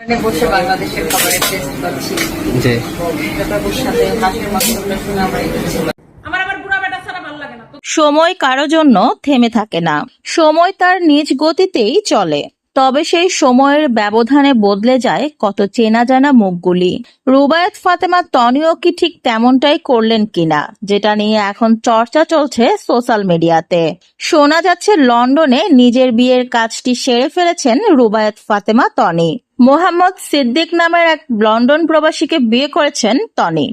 এখানে বসে বাংলাদেশের খাবারের টেস্ট পাচ্ছি। জি। ব্যাপারগুলোর সাথে হাঁসের মাংসগুলো শুনে আমরা এটা আমার আবার বুড়া বেটা ছাড়া ভালো লাগে না। তো সময় কারও জন্য থেমে থাকে না। সময় তার নিজ গতিতেই চলে। তবে সেই সময়ের ব্যবধানে বদলে যায় কত চেনা জানা মুখগুলি। রুবায়াত, ফাতেমা, তনিও কি ঠিক তেমনটাই করলেন কিনা, যেটা নিয়ে এখন চর্চা চলছে সোশ্যাল মিডিয়াতে। শোনা যাচ্ছে লন্ডনে নিজের বিয়ের কাজটি সেরে ফেলেছেন রুবায়াত, ফাতেমা, তনি। মোহাম্মদ সিদ্দিক নামের এক লন্ডন প্রবাসীকে বিয়ে করেছেন তনি।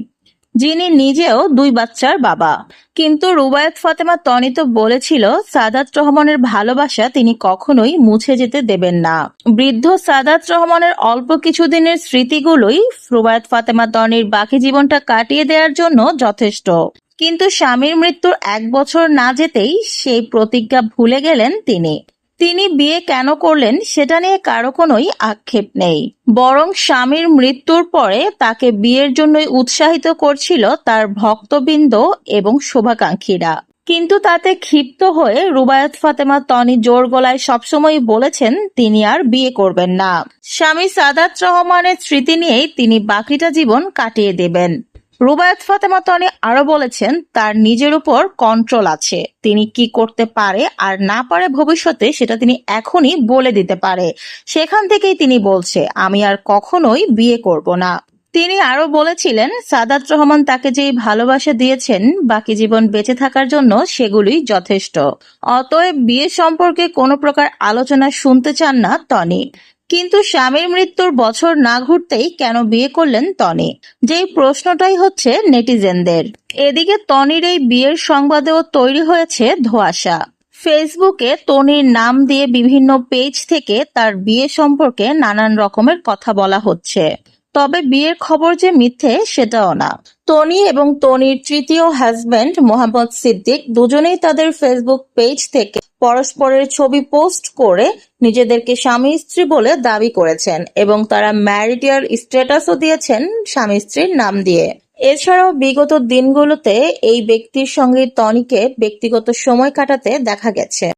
যিনি নিজেও দুই বাচ্চার বাবা। কিন্তু রুবায়ত ফাতেমা তনি তো বলেছিল, সাদাত রহমানের ভালোবাসা তিনি কখনোই মুছে যেতে দেবেন না। বৃদ্ধ সাদাত রহমানের অল্প কিছুদিনের স্মৃতিগুলোই রুবায়ত ফাতেমা তনির বাকি জীবনটা কাটিয়ে দেওয়ার জন্য যথেষ্ট। কিন্তু স্বামীর মৃত্যুর এক বছর না যেতেই সেই প্রতিজ্ঞা ভুলে গেলেন তিনি। তিনি বিয়ে কেন করলেন সেটা নিয়ে কারও কোনোই আক্ষেপ নেই। বরং স্বামীর মৃত্যুর পরে তাকে বিয়ের জন্যই উৎসাহিত করছিল তার ভক্তবৃন্দ এবং শুভাকাঙ্ক্ষীরা। কিন্তু তাতে ক্ষিপ্ত হয়ে রুবায়ত ফাতেমা তনি জোর গলায় সবসময় বলেছেন, তিনি আর বিয়ে করবেন না। স্বামী সাদাত রহমানের স্মৃতি নিয়েই তিনি বাকিটা জীবন কাটিয়ে দেবেন। রুবায়াত ফাতেমা তনি আরও বলেছেন, তার নিজের উপর কন্ট্রোল আছে। তিনি কি করতে পারে আর না পারে ভবিষ্যতে সেটা তিনি এখনই বলে দিতে পারে। সেখান থেকেই তিনি বলছে, আমি আর কখনোই বিয়ে করব না। তিনি আরও বলেছিলেন, সাদাত রহমান তাকে যেই ভালোবাসা দিয়েছেন, বাকি জীবন বেঁচে থাকার জন্য সেগুলোই যথেষ্ট। অতএব বিয়ে সম্পর্কে কোনো প্রকার আলোচনা শুনতে চান না, তনি। কিন্তু স্বামীর মৃত্যুর বছর না ঘুরতেই কেন বিয়ে করলেন তনি যেই প্রশ্নটাই হচ্ছে নেটিজেনদের। এদিকে তনির এই বিয়ের সংবাদেও তৈরি হয়েছে ধোঁয়াশা। ফেসবুকে তনির নাম দিয়ে বিভিন্ন পেজ থেকে তার বিয়ে সম্পর্কে নানান রকমের কথা বলা হচ্ছে। তবে বিয়ের খবর যে মিথ্যে, সেটাও না। তনি এবং তনির তৃতীয় হাজবেন্ড মোহাম্মদ সিদ্দিক দুজনেই তাদের ফেসবুক পেজ থেকে পরস্পরের ছবি পোস্ট করে নিজেদেরকে স্বামী স্ত্রী বলে দাবি করেছেন এবং তারা ম্যারিডিয়ার স্ট্যাটাসও দিয়েছেন স্বামী স্ত্রীর নাম দিয়ে। এছাড়াও বিগত দিনগুলোতে এই ব্যক্তির সঙ্গে টনিকে ব্যক্তিগত সময় কাটাতে দেখা গেছে।